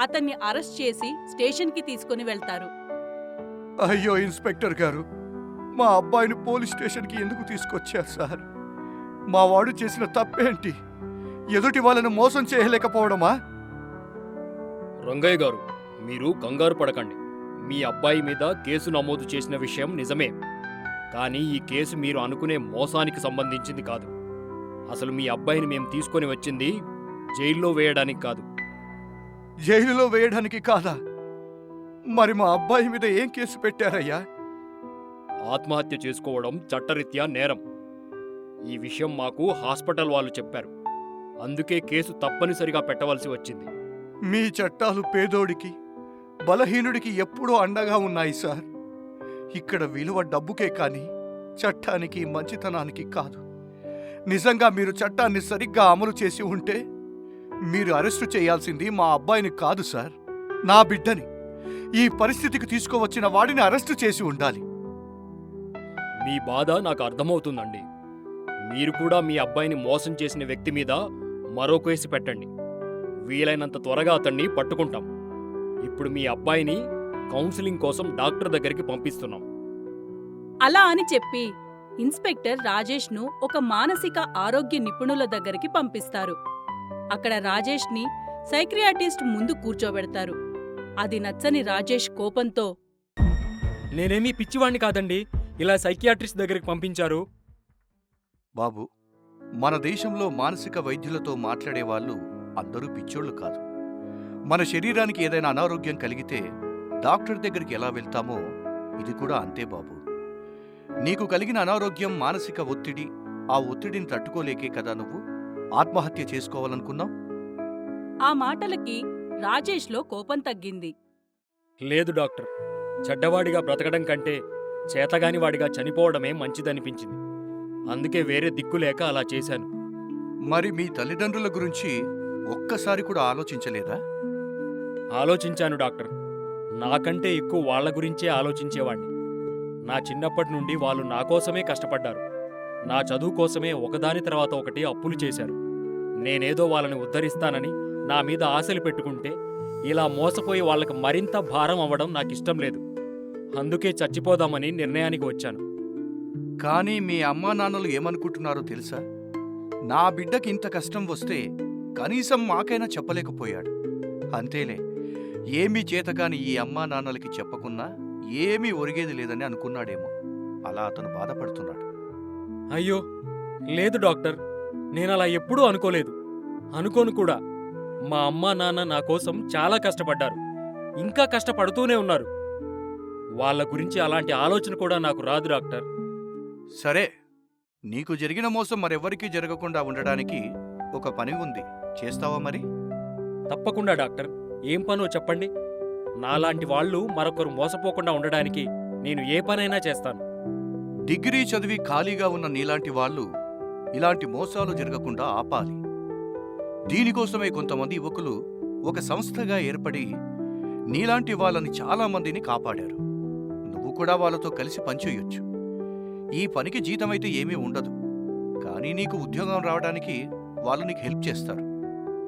అతన్ని అరెస్ట్ చేసి స్టేషన్కి తీసుకుని వెళ్తారు. అయ్యో ఇన్స్పెక్టర్ గారు! మా అబ్బాయిని పోలీస్ స్టేషన్కి ఎందుకు తీసుకొచ్చారు సార్? మా వాడు చేసిన తప్పేంటి? ఎదుటి వాళ్ళను మోసం చేయలేకపోవడమా? రంగయ్య గారు మీరు కంగారు పడకండి. మీ అబ్బాయి మీద కేసు నమోదు చేసిన విషయం నిజమే. కానీ ఈ కేసు మీరు అనుకునే మోసానికి సంబంధించింది కాదు. అసలు మీ అబ్బాయిని మేము తీసుకొని వచ్చింది జైల్లో వేయడానికి కాదు. జైలులో వేయడానికి కాదా? మరి మా అబ్బాయి మీద ఏం కేసు పెట్టారయ్యా? ఆత్మహత్య చేసుకోవడం చట్టరీత్యా నేరం. ఈ విషయం మాకు హాస్పిటల్ వాళ్ళు చెప్పారు. అందుకే కేసు తప్పనిసరిగా పెట్టవలసి వచ్చింది. మీ చట్టాలు పేదోడికి బలహీనుడికి ఎప్పుడూ అండగా ఉన్నాయి సార్. ఇక్కడ విలువ డబ్బుకే కానీ చట్టానికి మంచితనానికి కాదు. నిజంగా మీరు చట్టాన్ని సరిగ్గా అమలు చేసి ఉంటే మీరు అరెస్టు చేయాల్సింది మా అబ్బాయిని కాదు సార్. నా బిడ్డని. ఈ పరిస్థితికి తీసుకువచ్చిన వాడిని అరెస్టు చేసి ఉండాలి. మీ బాధ నాకు అర్థమవుతుందండి. మీరు కూడా మీ అబ్బాయిని మోసం చేసిన వ్యక్తి మీద మరో కేసు పెట్టండి. వీలైనంత త్వరగా అతన్ని పట్టుకుంటాం. ఇప్పుడు మీ అబ్బాయిని కౌన్సిలింగ్ కోసం డాక్టర్ దగ్గరికి పంపిస్తున్నాం. అలా అని చెప్పి ఇన్స్పెక్టర్ రాజేష్ను ఒక మానసిక ఆరోగ్య నిపుణుల దగ్గరికి పంపిస్తారు. అక్కడ రాజేష్ని సైక్రియాటిస్ట్ ముందు కూర్చోబెడతారు. అది నచ్చని రాజేష్ కోపంతో నేనేమీ పిచ్చివాణ్ణి కాదండి. ఇలా సైకియాట్రిస్ట్ దగ్గరికి పంపించారు. బాబు మన దేశంలో మానసిక వైద్యులతో మాట్లాడే వాళ్ళు అందరూ పిచ్చోళ్ళు కాదు. మన శరీరానికి ఏదైనా అనారోగ్యం కలిగితే డాక్టర్ దగ్గరికి ఎలా వెళ్తామో ఇది కూడా అంతే బాబు. నీకు కలిగిన అనారోగ్యం మానసిక ఒత్తిడి ఆ ఒత్తిడిని తట్టుకోలేకే కదా నువ్వు? ఆత్మహత్య చేసుకోవాలనుకున్నావు? ఆ మాటలకి రాజేష్లో కోపం తగ్గింది. లేదు డాక్టర్. చెడ్డవాడిగా బ్రతకడం కంటే చేతగాని వాడిగా చనిపోవడమే మంచిదనిపించింది. అందుకే వేరే దిక్కు లేక అలా చేశాను. మరి మీ తల్లిదండ్రుల గురించి ఒక్కసారి కూడా ఆలోచించలేదా? ఆలోచించాను డాక్టర్. నాకంటే ఎక్కువ వాళ్ళ గురించే ఆలోచించేవాణ్ణి. నా చిన్నప్పటి నుండి వాళ్ళు నా కోసమే కష్టపడ్డారు. నా చదువు కోసమే ఒకదాని తర్వాత ఒకటి అప్పులు చేశారు. నేనేదో వాళ్ళని ఉద్ధరిస్తానని నా మీద ఆశలు పెట్టుకుంటే ఇలా మోసపోయి వాళ్ళకి మరింత భారం అవ్వడం నాకిష్టం లేదు. అందుకే చచ్చిపోదామని నిర్ణయానికి వచ్చాను. కానీ మీ అమ్మా నాన్నలు ఏమనుకుంటున్నారో తెలుసా? నా బిడ్డకి ఇంత కష్టం వస్తే కనీసం మాకైనా చెప్పలేకపోయాడు. అంతేలే ఏమీ చేతగాని ఈ అమ్మా నాన్నలకి చెప్పకున్నా ఏమీ ఒరిగేది లేదని అనుకున్నాడేమో. అలా అతను బాధపడుతున్నాడు. అయ్యో లేదు డాక్టర్. నేనలా ఎప్పుడూ అనుకోలేదు. అనుకోను కూడా. మా అమ్మా నాన్న నా కోసం చాలా కష్టపడ్డారు. ఇంకా కష్టపడుతూనే ఉన్నారు. వాళ్ళ గురించి అలాంటి ఆలోచన కూడా నాకు రాదు డాక్టర్. సరే. నీకు జరిగిన మోసం మరెవ్వరికీ జరగకుండా ఉండడానికి ఒక పని ఉంది. చేస్తావా మరి? తప్పకుండా డాక్టర్. ఏం పనో చెప్పండి. నాలాంటి వాళ్ళు మరొకరు మోసపోకుండా ఉండడానికి నేను ఏ పనైనా చేస్తాను. డిగ్రీ చదివి ఖాళీగా ఉన్న నీలాంటి వాళ్ళు ఇలాంటి మోసాలు జరగకుండా ఆపాలి. దీనికోసమే కొంతమంది యువకులు ఒక సంస్థగా ఏర్పడి నీలాంటి వాళ్ళని చాలా మందిని కాపాడారు. నువ్వు కూడా వాళ్ళతో కలిసి పనిచేయొచ్చు. ఈ పనికి జీతమైతే ఏమీ ఉండదు. కానీ నీకు ఉద్యోగం రావడానికి వాళ్ళు నీకు హెల్ప్ చేస్తారు.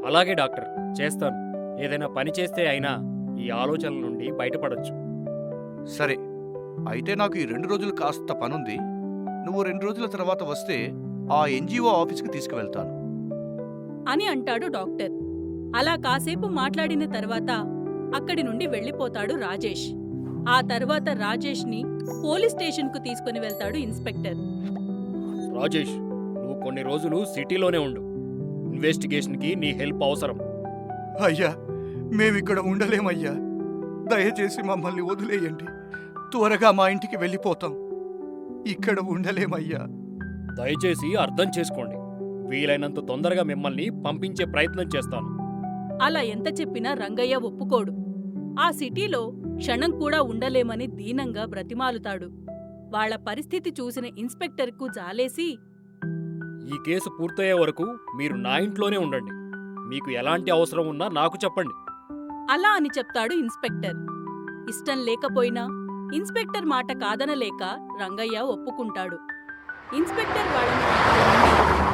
అలాగే డాక్టర్ చేస్తాను. ఏదైనా పని చేస్తే అయినా ఈ ఆలోచనల నుండి బయటపడొచ్చు. సరే. అయితే నాకు ఈ రెండు రోజులు కాస్త పనుంది. నువ్వు రెండు రోజుల తర్వాత వస్తే ఆ ఎన్జిఓ ఆఫీస్కి తీసుకువెళ్తాను. అని అంటాడు డాక్టర్. అలా కాసేపు మాట్లాడిన తర్వాత అక్కడి నుండి వెళ్ళిపోతాడు రాజేష్. ఆ తర్వాత రాజేష్ని పోలీస్ స్టేషన్కు తీసుకుని వెళ్తాడు ఇన్స్పెక్టర్. రాజేష్ నువ్వు కొన్ని రోజులు సిటీలోనే ఉండు. ఇన్వెస్టిగేషన్కి నీ హెల్ప్ అవసరం. అయ్యా మేమిక్కడ ఉండలేమయ్యా. దయచేసి మమ్మల్ని వదిలేయండి. త్వరగా మా ఇంటికి వెళ్ళిపోతాం. ఇక్కడ ఉండలేమయ్యా. దయచేసి అర్థం చేసుకోండి. వీలైనంత తొందరగా మిమ్మల్ని పంపించే ప్రయత్నం చేస్తాను. అలా ఎంత చెప్పినా రంగయ్య ఒప్పుకోడు. ఆ సిటీలో క్షణం కూడా ఉండలేమని దీనంగా బ్రతిమాలుతాడు. వాళ్ళ పరిస్థితి చూసిన ఇన్స్పెక్టర్కు జాలేసి ఈ కేసు పూర్తయ్యే వరకు మీరు నా ఇంట్లోనే ఉండండి. మీకు ఎలాంటి అవసరం ఉన్నా నాకు చెప్పండి. అలా అని చెప్తాడు ఇన్స్పెక్టర్. ఇష్టం లేకపోయినా ఇన్స్పెక్టర్ మాట కాదనలేక రంగయ్య ఒప్పుకుంటాడు. ఇన్స్పెక్టర్ వాళ్ళని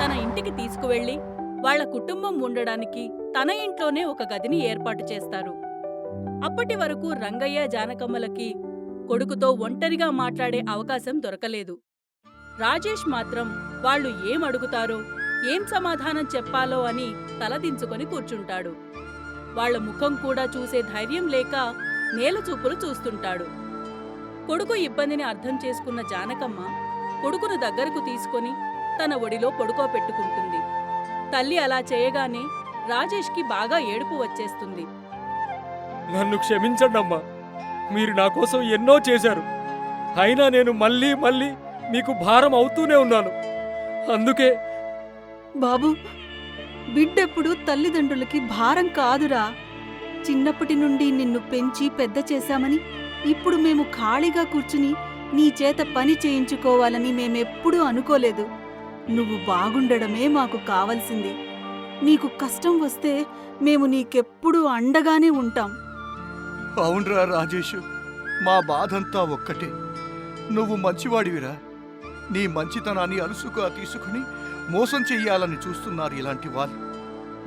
తన ఇంటికి తీసుకువెళ్ళి వాళ్ళ కుటుంబం ఉండడానికి తన ఇంట్లోనే ఒక గదిని ఏర్పాటు చేస్తారు. అప్పటి వరకు రంగయ్య జానకమ్మలకి కొడుకుతో ఒంటరిగా మాట్లాడే అవకాశం దొరకలేదు. రాజేష్ మాత్రం వాళ్ళు ఏం అడుగుతారో ఏం సమాధానం చెప్పాలో అని తలదించుకొని కూర్చుంటాడు. వాళ్ళ ముఖం కూడా చూసే ధైర్యం లేక నేలచూపులు చూస్తుంటాడు. కొడుకు ఇబ్బందిని అర్థం చేసుకున్న జానకమ్మ కొడుకును దగ్గరకు తీసుకొని తన ఒడిలో పడుకోపెట్టుకుంటుంది తల్లి అలా చేయగానే రాజేష్కి బాగా ఏడుపు వచ్చేస్తుంది. నన్ను క్షమించండి అమ్మా మీరు నా కోసం ఎన్నో చేశారు. అయినా నేను మళ్ళీ మళ్ళీ మీకు భారం అవుతూనే ఉన్నాను. అందుకే బాబు బిడ్డెప్పుడు తల్లిదండ్రులకి భారం కాదురా. చిన్నప్పటి నుండి నిన్ను పెంచి పెద్ద చేశామని ఇప్పుడు మేము ఖాళీగా కూర్చుని నీ చేత పని చేయించుకోవాలని మేమెప్పుడూ అనుకోలేదు. నువ్వు బాగుండడమే మాకు కావలసింది. నీకు కష్టం వస్తే మేము నీకెప్పుడూ అండగానే ఉంటాం. అవునరా రాజేషు మా బాధంతా ఒక్కటే. నువ్వు మంచివాడివిరా. నీ మంచితనాన్ని అలుసుగా తీసుకుని మోసం చెయ్యాలని చూస్తున్నారు ఇలాంటి వాళ్ళు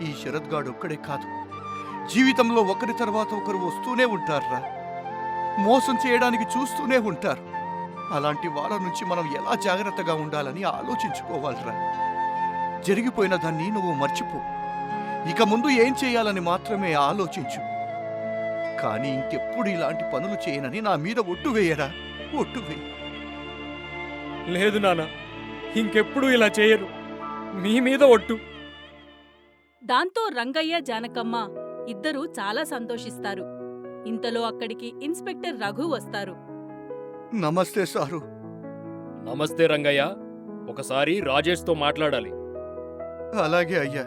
ఈ శరద్గాడు ఒక్కడే కాదు. జీవితంలో ఒకరి తర్వాత ఒకరు వస్తూనే ఉంటారురా. మోసం చేయడానికి చూస్తూనే ఉంటారు. అలాంటి వాళ్ళ నుంచి మనం ఎలా జాగ్రత్తగా ఉండాలని ఆలోచించుకోవాలిరా. జరిగిపోయిన దాన్ని నువ్వు మర్చిపో. ఇక ముందు ఏం చేయాలని మాత్రమే ఆలోచించు. కానీ ఇంకెప్పుడు ఇలాంటి పనులు చేయనని నా మీద ఒట్టు వేయరా? ఒట్టు వేయి. లేదు నాన్న ఇంకెప్పుడు ఇలా చేయరు. మీ మీద ఒట్టు. దాంతో రంగయ్య జానకమ్మ ఇద్దరూ చాలా సంతోషిస్తారు. ఇంతలో అక్కడికి ఇన్స్పెక్టర్ రఘు వస్తారు. నమస్తే సారు. నమస్తే రంగయ్య. ఒకసారి రాజేష్తో మాట్లాడాలి. అలాగే అయ్యా.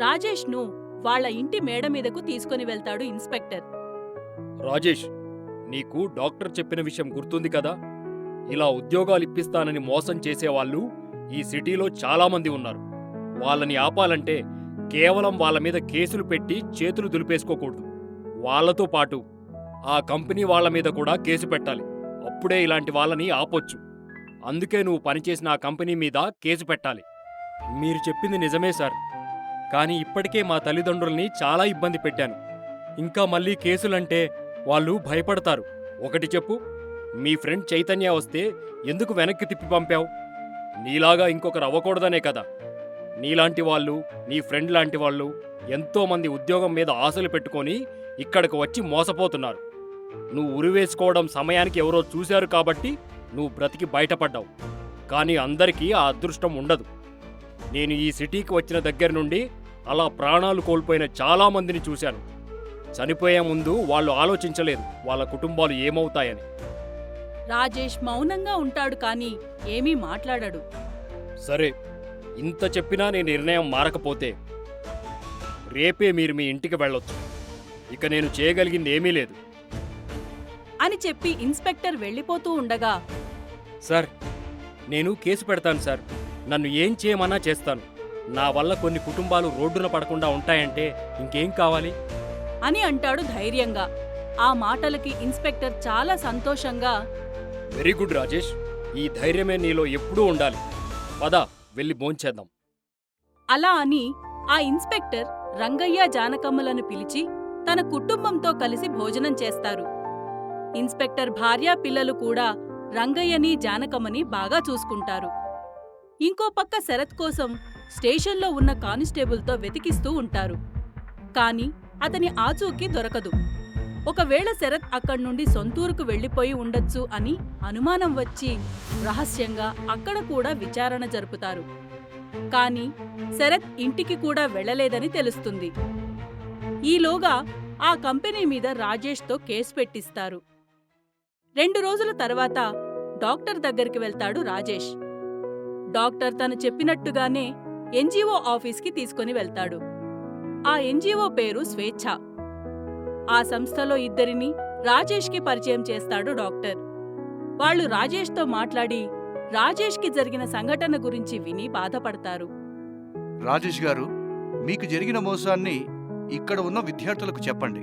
రాజేష్ను వాళ్ళ ఇంటి మేడ మీదకు తీసుకుని వెళ్తాడు ఇన్స్పెక్టర్. రాజేష్ నీకు డాక్టర్ చెప్పిన విషయం గుర్తుంది కదా? ఇలా ఉద్యోగాలు ఇప్పిస్తానని మోసం చేసేవాళ్ళు ఈ సిటీలో చాలామంది ఉన్నారు. వాళ్ళని ఆపాలంటే కేవలం వాళ్ళ మీద కేసులు పెట్టి చేతులు దులిపేసుకోకూడదు. వాళ్ళతో పాటు ఆ కంపెనీ వాళ్ళ మీద కూడా కేసు పెట్టాలి. అప్పుడే ఇలాంటి వాళ్ళని ఆపొచ్చు. అందుకే నువ్వు పనిచేసిన ఆ కంపెనీ మీద కేసు పెట్టాలి. మీరు చెప్పింది నిజమే సార్. కానీ ఇప్పటికే మా తల్లిదండ్రుల్ని చాలా ఇబ్బంది పెట్టాను. ఇంకా మళ్ళీ కేసులంటే వాళ్ళు భయపడతారు. ఒకటి చెప్పు మీ ఫ్రెండ్ చైతన్య వస్తే ఎందుకు వెనక్కి తిప్పి పంపావు? నీలాగా ఇంకొకరు అవ్వకూడదనే కదా. నీలాంటి వాళ్ళు నీ ఫ్రెండ్ లాంటి వాళ్ళు ఎంతోమంది ఉద్యోగం మీద ఆశలు పెట్టుకొని ఇక్కడికి వచ్చి మోసపోతున్నారు. నువ్వు ఉరివేసుకోవడం సమయానికి ఎవరో చూశారు కాబట్టి నువ్వు బ్రతికి బయటపడ్డావు. కానీ అందరికీ ఆ అదృష్టం ఉండదు. నేను ఈ సిటీకి వచ్చిన దగ్గర నుండి అలా ప్రాణాలు కోల్పోయిన చాలా మందిని చూశాను. చనిపోయే ముందు వాళ్ళు ఆలోచించలేదు వాళ్ళ కుటుంబాలు ఏమవుతాయని. రాజేష్ మౌనంగా ఉంటాడు కాని ఏమీ మాట్లాడడు. సరే ఇంత చెప్పినా నీ నిర్ణయం మారకపోతే రేపే మీరు మీ ఇంటికి వెళ్ళొచ్చు. ఇక నేను చేయగలిగింది ఏమీ లేదు. అని చెప్పి ఇన్స్పెక్టర్ వెళ్ళిపోతూ ఉండగా సార్ నేను కేసు పెడతాను సార్. నన్ను ఏం చేయమన్నా చేస్తాను. నా వల్ల కొన్ని కుటుంబాలు రోడ్డున పడకుండా ఉంటాయంటే ఇంకేం కావాలి? అని అంటాడు ధైర్యంగా. ఆ మాటలకి ఇన్స్పెక్టర్ చాలా సంతోషంగా వెరీ గుడ్ రాజేష్ ఈ ధైర్యమే నీలో ఎప్పుడూ ఉండాలి. పద వెళ్ళి భోంచేద్దాం. అలా అని ఆ ఇన్స్పెక్టర్ రంగయ్య జానకమ్మలను పిలిచి తన కుటుంబంతో కలిసి భోజనం చేస్తారు. ఇన్స్పెక్టర్ భార్యా పిల్లలు కూడా రంగయ్యని జానకమ్మని బాగా చూసుకుంటారు. ఇంకో పక్క శరత్ కోసం స్టేషన్లో ఉన్న కానిస్టేబుల్తో వెతికిస్తూ ఉంటారు. కాని అతని ఆచూకీ దొరకదు. ఒకవేళ శరత్ అక్కడి నుండి సొంతూరుకు వెళ్ళిపోయి ఉండొచ్చు అని అనుమానం వచ్చి రహస్యంగా అక్కడ కూడా విచారణ జరుపుతారు. కాని శరత్ ఇంటికి కూడా వెళ్ళలేదని తెలుస్తుంది. ఈలోగా ఆ కంపెనీ మీద రాజేష్తో కేసు పెట్టిస్తారు. రెండు రోజుల తర్వాత డాక్టర్ దగ్గరికి వెళ్తాడు రాజేష్. డాక్టర్ తను చెప్పినట్టుగానే ఎన్జీఓ ఆఫీస్కి తీసుకుని వెళ్తాడు. ఆ ఎన్జీఓ పేరు స్వేచ్ఛ. ఆ సంస్థలో ఇద్దరిని రాజేష్కి పరిచయం చేస్తాడు డాక్టర్. వాళ్ళు రాజేష్తో మాట్లాడి రాజేష్కి జరిగిన సంఘటన గురించి విని బాధపడతారు. రాజేష్ గారు మీకు జరిగిన మోసాన్ని ఇక్కడ ఉన్న విద్యార్థులకు చెప్పండి.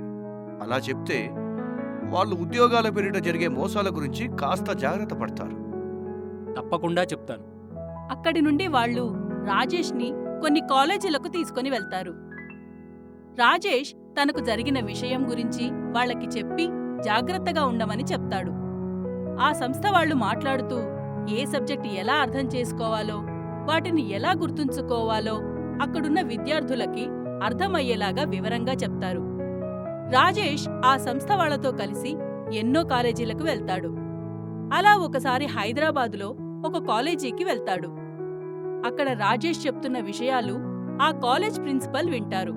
అలా చెప్తే వాళ్ళు ఉద్యోగాల పేరిట జరిగే మోసాల గురించి కాస్త జాగ్రత్త పడతారు. తప్పకుండా చెప్తాను. అక్కడి నుండి వాళ్ళు రాజేష్ని కొన్ని కాలేజీలకు తీసుకుని వెళ్తారు. రాజేష్ తనకు జరిగిన విషయం గురించి వాళ్ళకి చెప్పి జాగ్రత్తగా ఉండమని చెప్తాడు. ఆ సంస్థ వాళ్ళు మాట్లాడుతూ ఏ సబ్జెక్ట్ ఎలా అర్థం చేసుకోవాలో వాటిని ఎలా గుర్తుంచుకోవాలో అక్కడున్న విద్యార్థులకి అర్థమయ్యేలాగా వివరంగా చెప్తారు. రాజేష్ ఆ సంస్థ వాళ్ళతో కలిసి ఎన్నో కాలేజీలకు వెళ్తాడు. అలా ఒకసారి హైదరాబాదులో ఒక కాలేజీకి వెళ్తాడు. అక్కడ రాజేష్ చెప్తున్న విషయాలు ఆ కాలేజ్ ప్రిన్సిపల్ వింటారు.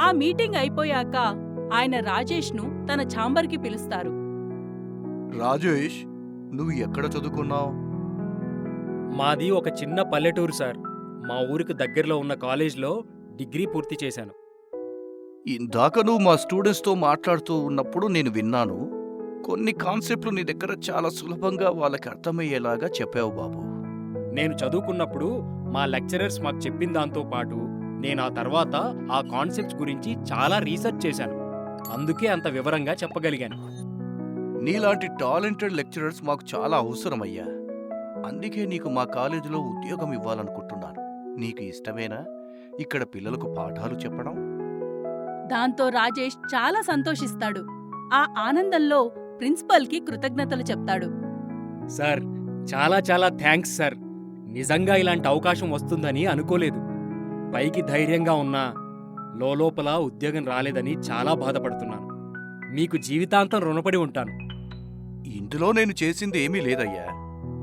ఆ మీటింగ్ అయిపోయాక ఆయన రాజేష్ను తన ఛాంబర్కి పిలుస్తారు. రాజేష్ నువ్వు ఎక్కడ చదువుకున్నావు? మాది ఒక చిన్న పల్లెటూరు సార్. మా ఊరికి దగ్గరలో ఉన్న కాలేజ్లో డిగ్రీ పూర్తి చేశాను. ఇందాక నువ్వు మా స్టూడెంట్స్తో మాట్లాడుతూ ఉన్నప్పుడు నేను విన్నాను. కొన్ని కాన్సెప్ట్లు నీ దగ్గర చాలా సులభంగా వాళ్ళకి అర్థమయ్యేలాగా చెప్పావు బాబు. నేను చదువుకున్నప్పుడు మా లెక్చరర్స్ మాకు చెప్పిన దాంతో పాటు నేను ఆ తర్వాత ఆ కాన్సెప్ట్స్ గురించి చాలా రీసెర్చ్ చేశాను. అందుకే అంత వివరంగా చెప్పగలిగాను. నీలాంటి టాలెంటెడ్ లెక్చరర్స్ మాకు చాలా అవసరమయ్యా. అందుకే నీకు మా కాలేజీలో ఉద్యోగం ఇవ్వాలనుకుంటున్నాను. నీకు ఇష్టమేనా? ఇక్కడ పిల్లలకు పాఠాలు చెప్పడం? దాంతో రాజేష్ చాలా సంతోషిస్తాడు. ఆ ఆనందంలో ప్రిన్సిపల్కి కృతజ్ఞతలు చెప్తాడు. సార్ చాలా చాలా థ్యాంక్స్ సార్. నిజంగా ఇలాంటి అవకాశం వస్తుందని అనుకోలేదు. పైకి ధైర్యంగా ఉన్నా లోపల ఉద్యోగం రాలేదని చాలా బాధపడుతున్నాను. మీకు జీవితాంతం రుణపడి ఉంటాను. ఇందులో నేను చేసింది ఏమీ లేదయ్యా.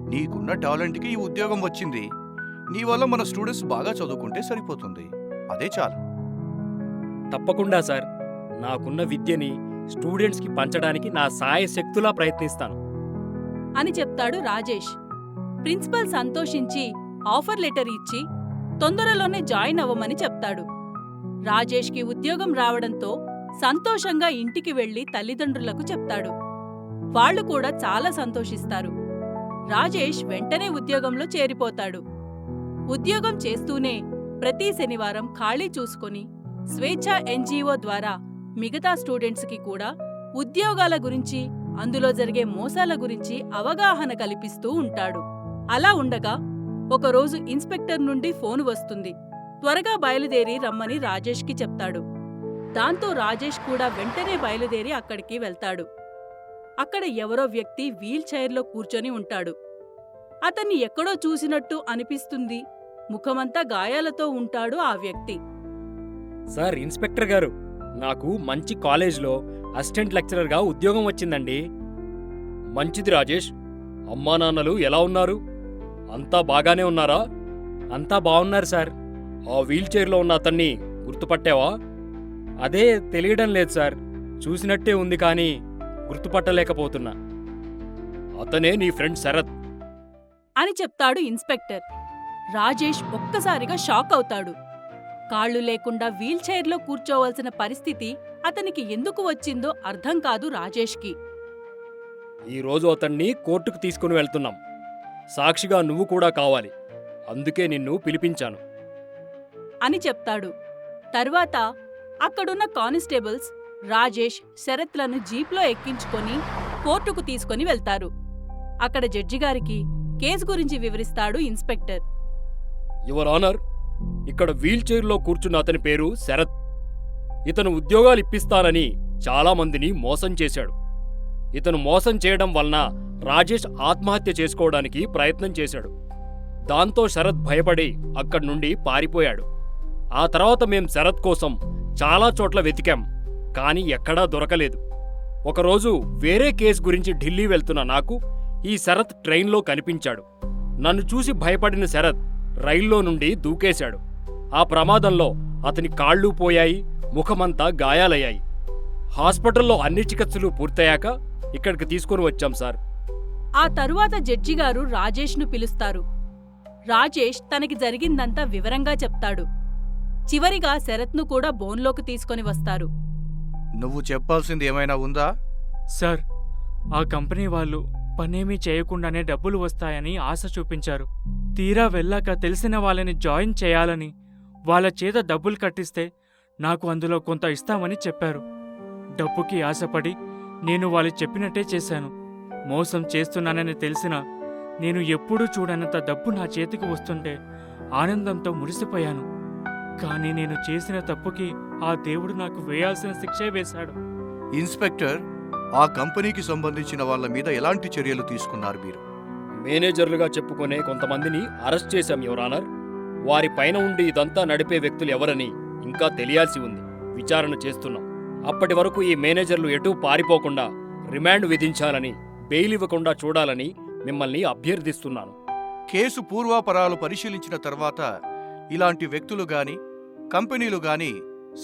నీకున్న టాలెంట్కి ఈ ఉద్యోగం వచ్చింది. నీ వల్ల మన స్టూడెంట్స్ బాగా చదువుకుంటే సరిపోతుంది. అదే చాలు. తప్పకుండా సార్. నాకున్న విద్యని స్టూడెంట్స్కి పంచడానికి నా సాయ శక్తులా ప్రయత్నిస్తాను. అని చెప్తాడు రాజేష్. ప్రిన్సిపల్ సంతోషించి ఆఫర్ లెటర్ ఇచ్చి తొందరలోనే జాయిన్ అవ్వమని చెప్తాడు. రాజేష్కి ఉద్యోగం రావడంతో సంతోషంగా ఇంటికి వెళ్ళి తల్లిదండ్రులకు చెప్తాడు. వాళ్ళు కూడా చాలా సంతోషిస్తారు. రాజేష్ వెంటనే ఉద్యోగంలో చేరిపోతాడు. ఉద్యోగం చేస్తూనే ప్రతి శనివారం ఖాళీ చూసుకొని స్వేచ్ఛ ఎన్జీఓ ద్వారా మిగతా స్టూడెంట్స్కి కూడా ఉద్యోగాల గురించి అందులో జరిగే మోసాల గురించి అవగాహన కల్పిస్తూ ఉంటాడు. అలా ఉండగా ఒకరోజు ఇన్స్పెక్టర్ నుండి ఫోన్ వస్తుంది. త్వరగా బయలుదేరి రమ్మని రాజేష్కి చెప్తాడు. దాంతో రాజేష్ కూడా వెంటనే బయలుదేరి అక్కడికి వెళ్తాడు. అక్కడ ఎవరో వ్యక్తి వీల్ చైర్లో కూర్చొని ఉంటాడు. అతన్ని ఎక్కడో చూసినట్టు అనిపిస్తుంది. ముఖమంతా గాయాలతో ఉంటాడు ఆ వ్యక్తి. సార్ ఇన్స్పెక్టర్ గారు నాకు మంచి కాలేజ్లో అసిస్టెంట్ లెక్చరర్గా ఉద్యోగం వచ్చిందండి. మంచిది రాజేష్ అమ్మా నాన్నలు ఎలా ఉన్నారు? అంతా బాగానే ఉన్నారా? అంతా బాగున్నారు సార్. ఆ వీల్చైర్లో ఉన్న అతన్ని గుర్తుపట్టావా? అదే తెలియడం లేదు సార్. చూసినట్టే ఉంది కానీ గుర్తుపట్టలేకపోతున్నా. అతనే నీ ఫ్రెండ్ శరత్. అని చెప్తాడు ఇన్స్పెక్టర్. రాజేష్ ఒక్కసారిగా షాక్ అవుతాడు. కాళ్ళు లేకుండా వీల్చైర్లో కూర్చోవలసిన పరిస్థితి అతనికి ఎందుకు వచ్చిందో అర్థం కాదు రాజేష్కి. ఈ రోజు అతన్ని కోర్టుకు తీసుకుని వెళ్తున్నాం. సాక్షిగా నువ్వు కూడా కావాలి. అందుకే నిన్ను పిలిపించాను. అని చెప్తాడు. తర్వాత అక్కడున్న కానిస్టేబుల్స్ రాజేష్ శరత్లను జీప్లో ఎక్కించుకొని కోర్టుకు తీసుకొని వెళ్తారు. అక్కడ జడ్జిగారికి కేసు గురించి వివరిస్తాడు ఇన్స్పెక్టర్. యువర్ ఆనర్ ఇక్కడ వీల్ చైర్లో కూర్చున్న అతని పేరు శరత్. ఇతను ఉద్యోగాలు ఇప్పిస్తానని చాలా మందిని మోసం చేశాడు. ఇతను మోసం చేయడం వలన రాజేష్ ఆత్మహత్య చేసుకోవడానికి ప్రయత్నం చేశాడు. దాంతో శరత్ భయపడి అక్కడి నుండి పారిపోయాడు. ఆ తర్వాత మేం శరత్ కోసం చాలా చోట్ల వెతికాం కానీ ఎక్కడా దొరకలేదు. ఒకరోజు వేరే కేసు గురించి ఢిల్లీ వెళ్తున్న నాకు ఈ శరత్ ట్రైన్లో కనిపించాడు. నన్ను చూసి భయపడిన శరత్ రైల్లో నుండి దూకేశాడు. ఆ ప్రమాదంలో అతని కాళ్ళు పోయాయి ముఖమంతా గాయాలయ్యాయి. హాస్పిటల్లో అన్ని చికిత్సలు పూర్తయ్యాక ఇక్కడికి తీసుకుని వచ్చాం సార్. ఆ తరువాత జడ్జిగారు రాజేష్ను పిలుస్తారు. రాజేష్ తనకి జరిగిందంతా వివరంగా చెప్తాడు. చివరిగా శరత్ను కూడా బోన్లోకి తీసుకొని వస్తారు. నువ్వు చెప్పాల్సింది ఏమైనా ఉందా? సార్ ఆ కంపెనీ వాళ్ళు పనేమీ చేయకుండానే డబ్బులు వస్తాయని ఆశ చూపించారు. తీరా వెళ్ళాక తెలిసిన వాళ్ళని జాయిన్ చేయాలని వాళ్ళ చేత డబ్బులు కట్టిస్తే నాకు అందులో కొంత ఇస్తామని చెప్పారు. డబ్బుకి ఆశపడి నేను వాళ్ళు చెప్పినట్టే చేశాను. మోసం చేస్తున్నానని తెలిసిన నేను ఎప్పుడూ చూడనంత డబ్బు నా చేతికి వస్తుంటే ఆనందంతో మురిసిపోయాను. కానీ నేను చేసిన తప్పుకి ఆ దేవుడు నాకు వేయాల్సిన శిక్షే వేశాడు. ఇన్స్పెక్టర్ ఆ కంపెనీకి సంబంధించిన వాళ్ళ మీద ఎలాంటి చర్యలు తీసుకున్నారు మీరు? మేనేజర్లుగా చెప్పుకునే కొంతమందిని అరెస్ట్ చేశాం యువరానర్ వారి పైన ఉండి ఇదంతా నడిపే వ్యక్తులు ఎవరని ఇంకా తెలియాల్సి ఉంది. విచారణ చేస్తున్నాం. అప్పటి వరకు ఈ మేనేజర్లు ఎటూ పారిపోకుండా రిమాండ్ విధించాలని బెయిల్ ఇవ్వకుండా చూడాలని మిమ్మల్ని అభ్యర్థిస్తున్నాను. కేసు పూర్వాపరాలు పరిశీలించిన తర్వాత ఇలాంటి వ్యక్తులు గాని కంపెనీలు గాని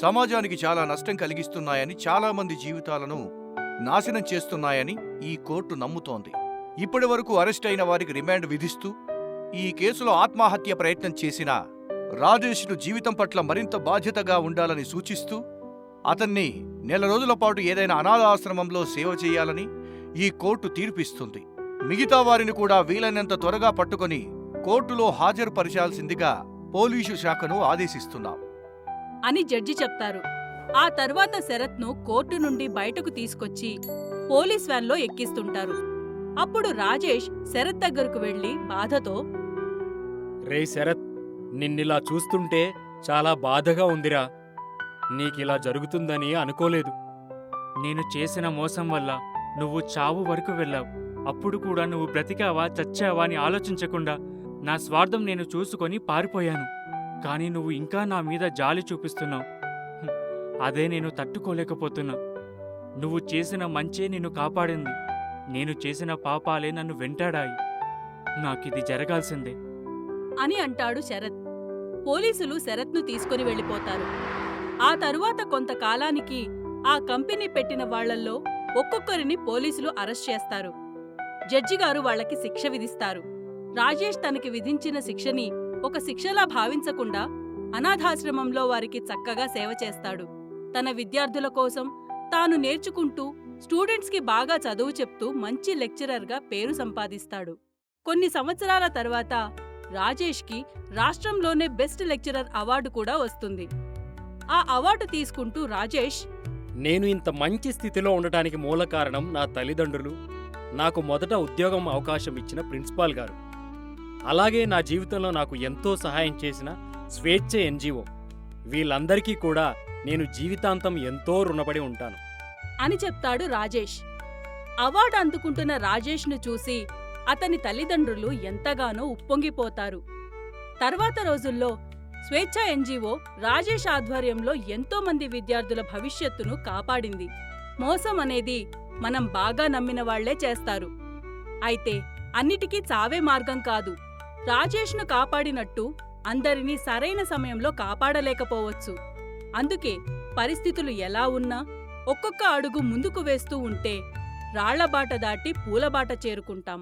సమాజానికి చాలా నష్టం కలిగిస్తున్నాయని చాలా మంది జీవితాలను నాశనం చేస్తున్నాయని ఈ కోర్టు నమ్ముతోంది. ఇప్పటి వరకు అరెస్ట్ అయిన వారికి రిమాండ్ విధిస్తూ ఈ కేసులో ఆత్మహత్య ప్రయత్నం చేసిన రాజేష్ను జీవితం పట్ల మరింత బాధ్యతగా ఉండాలని సూచిస్తూ అతన్ని నెల రోజుల పాటు ఏదైనా అనాథాశ్రమంలో సేవ చేయాలని ఈ కోర్టు తీర్పిస్తుంది. మిగతా వారిని కూడా వీలైనంత త్వరగా పట్టుకొని కోర్టులో హాజరుపరచాల్సిందిగా పోలీసు శాఖను ఆదేశిస్తున్నాం. అని జడ్జి చెప్తారు. ఆ తర్వాత శరత్ను కోర్టు నుండి బయటకు తీసుకొచ్చి పోలీస్ వ్యాన్లో ఎక్కిస్తుంటారు. అప్పుడు రాజేష్ శరత్ దగ్గరకు వెళ్ళి బాధతో రే శరత్ నిన్నిలా చూస్తుంటే చాలా బాధగా ఉందిరా. నీకిలా జరుగుతుందని అనుకోలేదు. నేను చేసిన మోసం వల్ల నువ్వు చావు వరకు వెళ్ళావు. అప్పుడు కూడా నువ్వు బ్రతికావా చచ్చావా అని ఆలోచించకుండా నా స్వార్థం నేను చూసుకొని పారిపోయాను. కానీ నువ్వు ఇంకా నా మీద జాలి చూపిస్తున్నావు. అదే నేను తట్టుకోలేకపోతున్నా. నువ్వు చేసిన మంచే నిన్ను కాపాడింది. నేను చేసిన పాపాలే నన్ను వెంటాడాయి. నాకిది జరగాల్సిందే. అని అంటాడు శరత్. పోలీసులు శరత్ను తీసుకుని వెళ్ళిపోతారు. ఆ తరువాత కొంతకాలానికి ఆ కంపెనీ పెట్టిన వాళ్ళల్లో ఒక్కొక్కరిని పోలీసులు అరెస్ట్ చేస్తారు. జడ్జిగారు వాళ్ళకి వాళ్ళకి శిక్ష విధిస్తారు. రాజేష్ తనకి విధించిన శిక్షని ఒక శిక్షలా భావించకుండా అనాథాశ్రమంలో వారికి చక్కగా సేవ చేస్తాడు. తన విద్యార్థుల కోసం తాను నేర్చుకుంటూ స్టూడెంట్స్కి బాగా చదువు చెప్తూ మంచి లెక్చరర్గా పేరు సంపాదిస్తాడు. కొన్ని సంవత్సరాల తర్వాత రాజేష్కి రాష్ట్రంలోనే బెస్ట్ లెక్చరర్ అవార్డు కూడా వస్తుంది. ఆ అవార్డు తీసుకుంటూ రాజేష్ నేను ఇంత మంచి స్థితిలో ఉండటానికి మూల కారణం నా తల్లిదండ్రులు నాకు మొదట ఉద్యోగం అవకాశం ఇచ్చిన ప్రిన్సిపాల్ గారు. అలాగే నా జీవితంలో నాకు ఎంతో సహాయం చేసిన స్వేచ్ఛ ఎన్జిఓ. వీళ్ళందరికీ కూడా నేను జీవితాంతం ఎంతో రుణపడి ఉంటాను. అని చెప్తాడు రాజేష్. అవార్డు అందుకుంటున్న రాజేష్ను చూసి అతని తల్లిదండ్రులు ఎంతగానో ఉప్పొంగిపోతారు. తర్వాత రోజుల్లో స్వేచ్ఛ ఎన్జీఓ రాజేష్ ఆధ్వర్యంలో ఎంతో మంది విద్యార్థుల భవిష్యత్తును కాపాడింది. మోసం అనేది మనం బాగా నమ్మిన వాళ్ళే చేస్తారు. అయితే అన్నిటికీ చావే మార్గం కాదు. రాజేష్ను కాపాడినట్టు అందరినీ సరైన సమయంలో కాపాడలేకపోవచ్చు. అందుకే పరిస్థితులు ఎలా ఉన్నా ఒక్కొక్క అడుగు ముందుకు వేస్తూ ఉంటే రాళ్ళబాట దాటి పూలబాట చేరుకుంటాం.